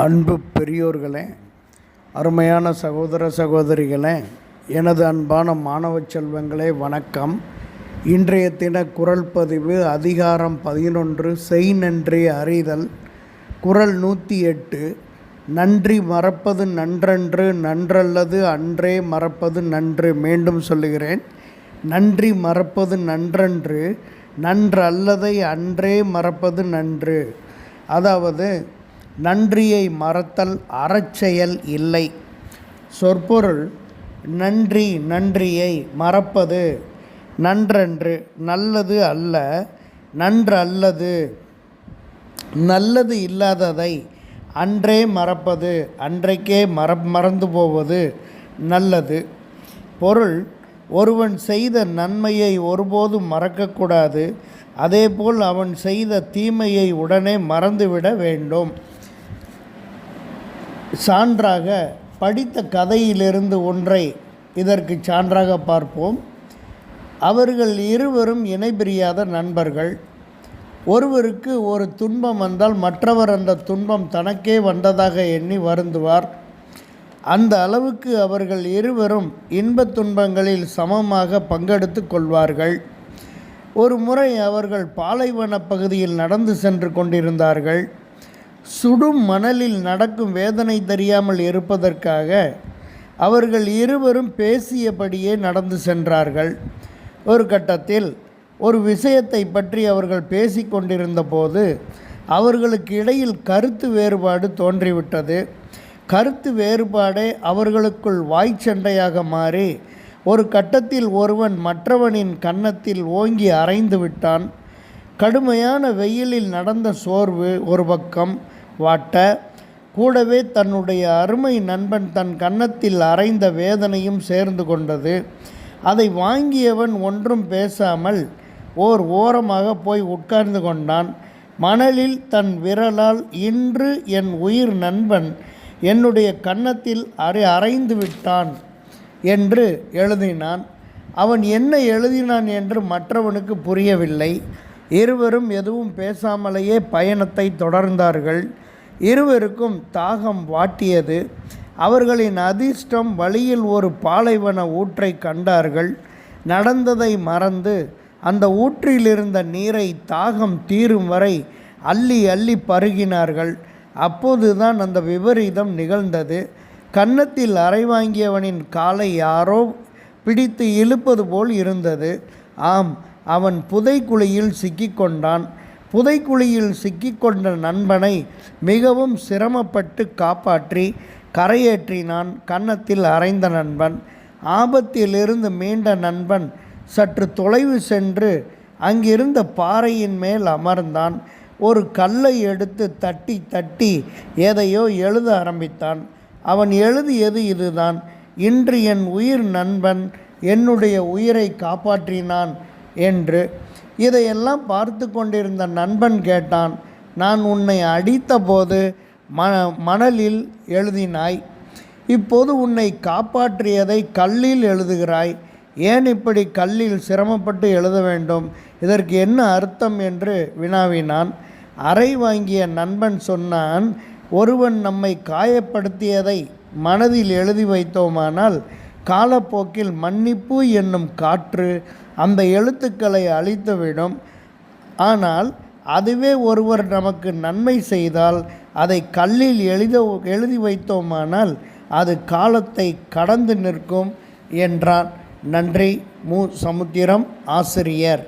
அன்பு பெரியோர்களே அருமையான சகோதர சகோதரிகளே எனது அன்பான மாணவ செல்வங்களே வணக்கம். இன்றைய தின குரல் பதிவு அதிகாரம் பதினொன்று செய் நன்றி அறிதல். குரல் நூற்றி எட்டு நன்றி மறப்பது நன்றன்று நன்றல்லது அன்றே மறப்பது நன்று மீண்டும் சொல்லுகிறேன். நன்றி மறப்பது நன்றன்று நன்றல்லதை அன்றே மறப்பது நன்று. அதாவது நன்றியை மறத்தல் அறச்செயல் இல்லை. சொற்பொருள் நன்றி நன்றியை மறப்பது நன்றன்று நல்லது அல்ல நன்றல்லது. நல்லது இல்லாததை அன்றே மறப்பது அன்றைக்கே மற மறந்து போவது நல்லது. பொருள் ஒருவன் செய்த நன்மையை ஒருபோதும் மறக்கக்கூடாது அதேபோல் அவன் செய்த தீமையை உடனே மறந்துவிட வேண்டும். சான்றாக படித்த கதையிலிருந்து ஒன்றை இதற்கு சான்றாக பார்ப்போம். அவர்கள் இருவரும் இணைபிரியாத நண்பர்கள். ஒருவருக்கு ஒரு துன்பம் வந்தால் மற்றவர் அந்த துன்பம் தனக்கே வந்ததாக எண்ணி வருந்துவார். அந்த அளவுக்கு அவர்கள் இருவரும் இன்பத் துன்பங்களில் சமமாக பங்கெடுத்து கொள்வார்கள். ஒரு முறை அவர்கள் பாலைவன பகுதியில் நடந்து சென்று கொண்டிருந்தார்கள். சுடும் மணலில் நடக்கும் வேதனை தெரியாமல் இருப்பதற்காக அவர்கள் இருவரும் பேசியபடியே நடந்து சென்றார்கள். ஒரு கட்டத்தில் ஒரு விஷயத்தை பற்றி அவர்கள் பேசிக்கொண்டிருந்த போது அவர்களுக்கு இடையில் கருத்து வேறுபாடு தோன்றிவிட்டது. கருத்து வேறுபாடே அவர்களுக்குள் வாய்ச்சண்டையாக மாறி ஒரு கட்டத்தில் ஒருவன் மற்றவனின் கன்னத்தில் ஓங்கி அரைந்து விட்டான். கடுமையான வெயிலில் நடந்த சோர்வு ஒரு பக்கம் வாட்ட கூடவே தன்னுடைய அருமை நண்பன் தன் கன்னத்தில் அரைந்த வேதனையும் சேர்ந்து கொண்டது. அதை வாங்கியவன் ஒன்றும் பேசாமல் ஓர் ஓரமாக போய் உட்கார்ந்து கொண்டான். மணலில் தன் விரலால் இன்று என் உயிர் நண்பன் என்னுடைய கன்னத்தில் அரை அரைந்து விட்டான் என்று எழுதினான். அவன் என்ன எழுதினான் என்று மற்றவனுக்கு புரியவில்லை. இருவரும் எதுவும் பேசாமலேயே பயணத்தை தொடர்ந்தார்கள். இருவருக்கும் தாகம் வாட்டியது. அவர்களின் அதிர்ஷ்டம் வழியில் ஒரு பாலைவன ஊற்றை கண்டார்கள். நடந்ததை மறந்து அந்த ஊற்றில் இருந்த நீரை தாகம் தீரும் வரை அள்ளி அள்ளி பருகினார்கள். அப்போதுதான் அந்த விபரீதம் நிகழ்ந்தது. கன்னத்தில் அறை வாங்கியவனின் காலை யாரோ பிடித்து இழுப்பது போல் இருந்தது. ஆம் அவன் புதைக்குழியில் சிக்கிக்கொண்டான். புதைக்குழியில் சிக்கிக்கொண்ட நண்பனை மிகவும் சிரமப்பட்டு காப்பாற்றி கரையேற்றினான் கன்னத்தில் அரைந்த நண்பன். ஆபத்திலிருந்து மீண்ட நண்பன் சற்று தொலைவு சென்று அங்கிருந்த பாறையின் மேல் அமர்ந்தான். ஒரு கல்லை எடுத்து தட்டி தட்டி எதையோ எழுத ஆரம்பித்தான். அவன் எழுதியது இதுதான். இன்று என் உயிர் நண்பன் என்னுடைய உயிரை காப்பாற்றினான் என்று இதையெல்லாம் பார்த்து கொண்டிருந்த நண்பன் கேட்டான் நான் உன்னை அடித்தபோது ம மணலில் எழுதினாய். இப்போது உன்னை காப்பாற்றியதை கல்லில் எழுதுகிறாய். ஏன் இப்படி கல்லில் சிரமப்பட்டு எழுத வேண்டும்? இதற்கு என்ன அர்த்தம்? என்று வினாவினான். அறை வாங்கிய நண்பன் சொன்னான் ஒருவன் நம்மை காயப்படுத்தியதை மனதில் எழுதி வைத்தோமானால் காலப்போக்கில் மன்னிப்பு என்னும் காற்று அந்த எழுத்துக்களை அழித்துவிடும். ஆனால் அதுவே ஒருவர் நமக்கு நன்மை செய்தால் அதை கல்லில் எழுத எழுதி வைத்தோமானால் அது காலத்தை கடந்து நிற்கும் என்றான். நன்றி மு. சமுத்திரம் ஆசிரியர்.